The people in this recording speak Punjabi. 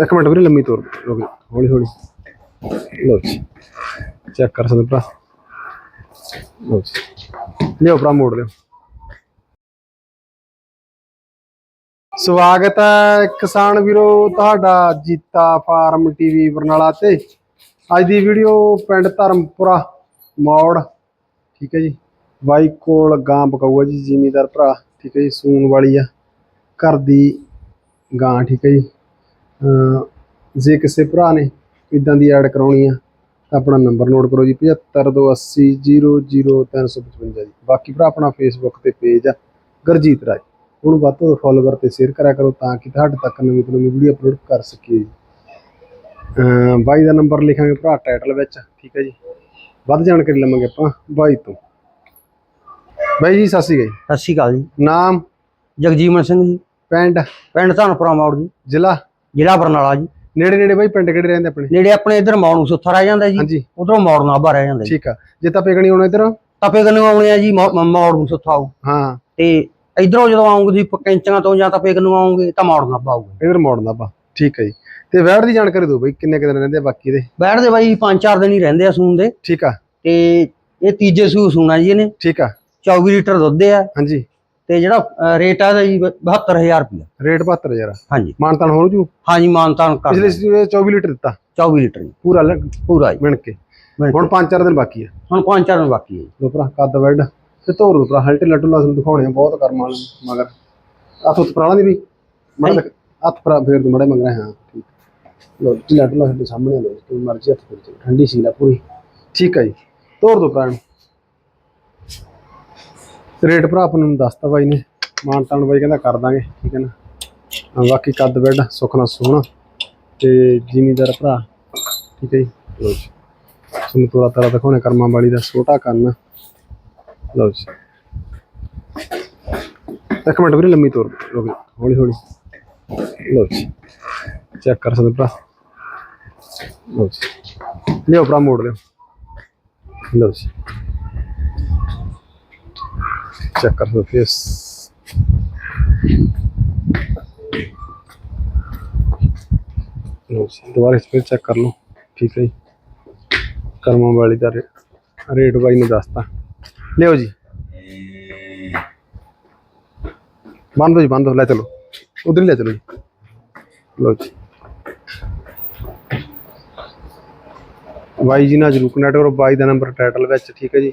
ਇੱਕ ਮਿੰਟ ਵੀਰੇ ਲੰਮੀ ਤੋਰ। ਰੁਕ ਜਾ, ਹੌਲੀ ਹੌਲੀ। ਲੋ ਜੀ। ਚੈੱਕ ਕਰ ਸਕਦੇ ਭਰਾ। ਲੋ ਜੀ। ਲਿਓ ਭਰਾ ਮੋੜ ਲਿਓ। ਸਵਾਗਤ ਹੈ ਕਿਸਾਨ ਵੀਰੋ ਤੁਹਾਡਾ ਜੀਤਾ ਫਾਰਮ ਟੀਵੀ ਬਰਨਾਲਾ ਤੇ। ਅੱਜ ਦੀ ਵੀਡੀਓ ਪਿੰਡ ਧਰਮਪੁਰਾ ਮੌੜ। ਠੀਕ ਹੈ ਜੀ। ਬਾਈ ਕੋਲ ਗਾਂ ਪਕਾਊਆ ਜੀ ਜ਼ਿਮੀਦਾਰ ਭਰਾ। ਠੀਕ ਹੈ ਜੀ ਸੂਣ ਵਾਲੀ ਆ। ਘਰ ਦੀ ਗਾਂ ਠੀਕ ਹੈ ਜੀ। ਜੇ ਕਿਸੇ ਭਰਾ ਨੇ ਇਦਾਂ ਦੀ ਐਡ ਕਰਾਉਣੀ ਆ ਤਾਂ ਆਪਣਾ ਨੰਬਰ ਨੋਟ ਕਰੋ ਜੀ 7528000355 ਜੀ। ਬਾਕੀ ਭਰਾ ਆਪਣਾ ਫੇਸਬੁੱਕ ਤੇ ਪੇਜ ਆ ਗੁਰਜੀਤ ਰਾਜ। ਉਹਨੂੰ ਵੱਧ ਤੋਂ ਵੱਧ ਫੋਲੋਵਰ ਤੇ ਸ਼ੇਅਰ ਕਰਿਆ ਕਰੋ ਤਾਂ ਕਿ ਤੁਹਾਡੇ ਤੱਕ ਨਵੀਂ ਤੋਂ ਨਵੀਂ ਵੀਡੀਓ ਅਪਲੋਡ ਕਰ ਸਕੀਏ ਜੀ। ਬਾਈ ਦਾ ਨੰਬਰ ਲਿਖਾਂਗੇ ਭਰਾ ਟਾਈਟਲ ਵਿੱਚ ਠੀਕ ਹੈ ਜੀ। ਵੱਧ ਜਾਣਕਾਰੀ ਲਵਾਂਗੇ ਆਪਾਂ ਬਾਈ ਤੋਂ। ਬਾਈ ਜੀ ਸਤਿ ਸ਼੍ਰੀ ਅਕਾਲ ਸਤਿ ਸ਼੍ਰੀ ਅਕਾਲ ਜੀ ਜੀ। ਨਾਮ? ਜਗਜੀਵਨ ਸਿੰਘ ਜੀ। ਪਿੰਡ? ਪਿੰਡ ਧਨਪੁਰਾ ਮੌੜ ਜੀ। ਜ਼ਿਲ੍ਹਾ? ਜ਼ਿਲ੍ਹਾ ਬਰਨਾਲਾ ਜੀ। ਨੇੜੇ ਨੇੜੇ ਬਾਈ ਪਿੰਡ ਕਿਹੜੇ ਰਹਿੰਦੇ ਆਪਣੇ? ਨੇੜੇ ਆਪਣੇ ਇਧਰ ਨੂੰ ਸੁੱਥਾ ਰਹਿ ਜਾਂਦਾ ਜੀ। ਹਾਂਜੀ। ਉਧਰੋਂ ਮੌੜ ਨਾਭਾ ਰਹਿ ਜਾਂਦਾ ਜੀ। ਠੀਕ ਆ। ਜੇ ਤਾਂ ਪੇਗਣੀ ਆਉਣਾ ਇਧਰ? ਤਪੇ ਕਨੂੰ ਆਉਣੇ ਆ ਜੀ ਮੌੜ ਸੁੱਥਾ ਆਊ। ਹਾਂ। ਤੇ ਇਧਰੋਂ ਜਦੋਂ ਆਉਂਗੇ ਜੀ ਕੈਂਚੀਆਂ ਤੋਂ ਜਾਂ ਤਪੇ ਕਨੂੰ ਆਉਂਗੇ ਤਾਂ ਮੌੜ ਨਾਭਾ ਆਊਗਾ ਇਧਰ ਮੋੜਨਾ ਆਪਾਂ ਠੀਕ ਹੈ ਜੀ। ਤੇ ਵੈੜ ਦੀ ਜਾਣਕਾਰੀ ਦਿਓ ਬਈ ਕਿੰਨੇ ਕੁ ਦਿਨ ਰਹਿੰਦੇ ਆ ਬਾਕੀ ਦੇ? ਬੈਠਦੇ ਬਾਈ ਪੰਜ ਚਾਰ ਦਿਨ ਹੀ ਰਹਿੰਦੇ ਆ ਸੂਣ ਦੇ। ਠੀਕ ਆ। ਤੇ ਇਹ ਤੀਜੇ ਸੂ ਸੂਣਾ ਜੀ ਇਹਨੇ। ਠੀਕ ਆ। 24 ਲੀਟਰ ਦੁੱਧ ਆ। ਹਾਂਜੀ। ਤੇ ਜਿਹੜਾ ਰੇਟ ਆ ਜੀ 72000 ਰੁਪਇਆ। ਰੇਟ 72 ਯਾਰ ਹਾਂਜੀ। ਮਾਨਤਾਨ ਹੋ ਜੂ? ਹਾਂਜੀ ਮਾਨਤਾਨ ਕਰ ਪਿਛਲੇ ਸੀ 24 ਲੀਟਰ ਦਿੱਤਾ। 24 ਲੀਟਰ ਜੀ। ਪੂਰਾ ਲ- ਪੂਰਾ ਜੀ। ਮਿਣ ਕੇ। ਹੁਣ 5-4 ਦਿਨ ਬਾਕੀ ਆ। ਹੁਣ ਪੰਜ ਚਾਰ ਦਿਨ ਬਾਕੀ ਹੈ ਜੀ। ਲੋ ਭਰਾ ਕੱਦ ਵੈਡ ਤੇ ਧੋਰ ਦੋ ਭਰਾ ਹਲਟੇ ਲੱਟੂ ਲਾ ਤੁਹਾਨੂੰ ਦਿਖਾਉਣੇ ਆ ਬਹੁਤ ਕਰਮ ਵਾਲੇ ਮਗਰ। ਹੱਥ ਉੱਤ ਪਰਾਲਾ ਦੀ ਵੀ। ਮੜਾ ਹੱਥ ਪਰਾ ਫੇਰ ਤੋਂ ਮੜੇ ਮੰਗ ਰਹੇ ਹਾਂ ਠੀਕ। ਲੋ ਢਿੱਲਾ ਢਿੱਲਾ ਸਾਡੇ ਸਾਹਮਣੇ ਲੋ ਕੋਈ ਮਰਜ਼ੀ ਹੱਥ ਫੇਰ ਠੰਡੀ ਸੀਲਾ ਪੂਰੀ। ਠੀਕ ਆ ਜੀ। ਤੋਰ ਦੋ ਭਰਾ ਨੂੰ ਰੇਟ ਭਰਾ ਆਪਾਂ ਨੂੰ ਦੱਸਤਾ ਬਾਈ ਨੇ। ਮਾਨਤਾਨ ਬਾਈ ਕਹਿੰਦਾ ਕਰ ਦਾਂਗੇ, ਠੀਕ ਹੈ ਨਾ। ਬਾਕੀ ਕੱਦ ਬੈੱਡ ਸੁਖਣਾ ਸੋਹਣਾ। ਤੇ ਜ਼ਿਮੀਦਾਰ ਭਰਾ, ਠੀਕ ਹੈ ਜੀ। ਲੋ ਜੀ। ਤੁਹਾਨੂੰ ਥੋੜਾ ਤਰਾ ਦਿਖਾਉਣੇ, ਕਰਮਾਂ ਵਾਲੀ ਦਾ ਛੋਟਾ ਕੰਨ। ਲਓ ਜੀ। ਇੱਕ ਮਿੰਟ ਵੀਰੇ, ਲੰਮੀ ਤੋਰ ਰੁਕ ਹੌਲੀ ਹੌਲੀ। ਲਓ ਜੀ। ਚੈੱਕ ਕਰ ਸਕਦੇ ਭਰਾ। ਲਓ ਜੀ। ਲਿਓ ਭਰਾ, ਮੋੜ ਲਿਓ ਲਓ ਜੀ। ਚੈੱਕ ਕਰ ਸਕਦੇ ਫੇਸ ਲਓ ਜੀ, ਦੁਬਾਰਾ ਇਸ ਫਿਰ ਚੈੱਕ ਕਰ ਲਓ। ਠੀਕ ਹੈ ਜੀ। ਕਰਮਾਂ ਵਾਲੀ ਦਾ ਰੇਟ ਬਾਈ ਨੇ ਦੱਸਤਾ। ਲਿਓ ਜੀ। ਬੰਦ ਜੀ, ਬੰਦ ਲੈ ਚਲੋ। ਉਧਰ ਲੈ ਚਲੋ ਜੀ। ਲਓ ਜੀ। ਬਾਈ ਜੀ ਨਾਲ ਜਰੂਰ ਕਨੈਕਟ ਕਰੋ। ਬਾਈ ਦਾ ਨੰਬਰ ਟਾਈਟਲ ਵਿੱਚ, ਠੀਕ ਹੈ ਜੀ।